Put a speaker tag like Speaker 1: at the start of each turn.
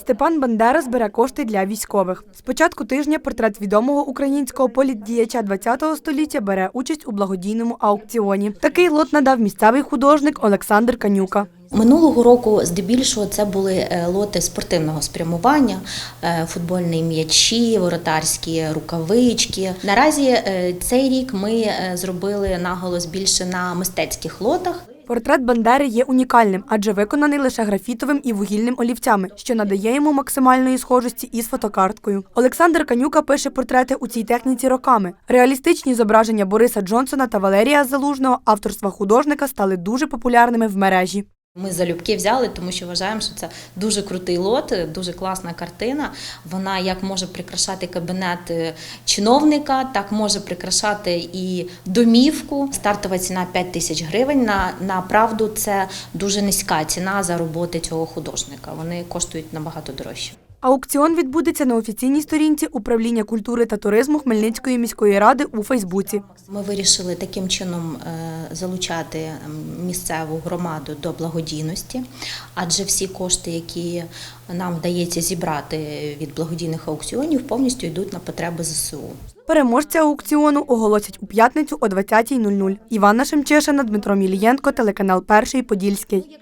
Speaker 1: Степан Бандера збере кошти для військових. З початку тижня портрет відомого українського політдіяча ХХ століття бере участь у благодійному аукціоні. Такий лот надав місцевий художник Олександр Канюка.
Speaker 2: Минулого року здебільшого це були е, лоти спортивного спрямування, е, футбольні м'ячі, воротарські рукавички. Наразі е, цей рік ми зробили наголос більше на мистецьких лотах.
Speaker 1: Портрет Бандери є унікальним, адже виконаний лише графітовим і вугільним олівцями, що надає йому максимальної схожості із фотокарткою. Олександр Канюка пише портрети у цій техніці роками. Реалістичні зображення Бориса Джонсона та Валерія Залужного авторства художника стали дуже популярними в мережі.
Speaker 2: Ми залюбки взяли, тому що вважаємо, що це дуже крутий лот, дуже класна картина. Вона як може прикрашати кабінет е, чиновника, так може прикрашати і домівку. Стартова ціна 5 тисяч гривень. На, на правду це дуже низька ціна за роботи цього художника. Вони коштують набагато дорожче.
Speaker 1: Аукціон відбудеться на офіційній сторінці управління культури та туризму Хмельницької міської ради у Фейсбуці.
Speaker 2: Ми вирішили таким чином е, залучати місцеву громаду до благодійності, адже всі кошти, які нам вдається зібрати від благодійних аукціонів, повністю йдуть на потреби ЗСУ.
Speaker 1: Переможця аукціону оголосять у п'ятницю о 20.00. Іванна Шемчешина, Дмитро Мілієнко, телеканал Перший Подільський.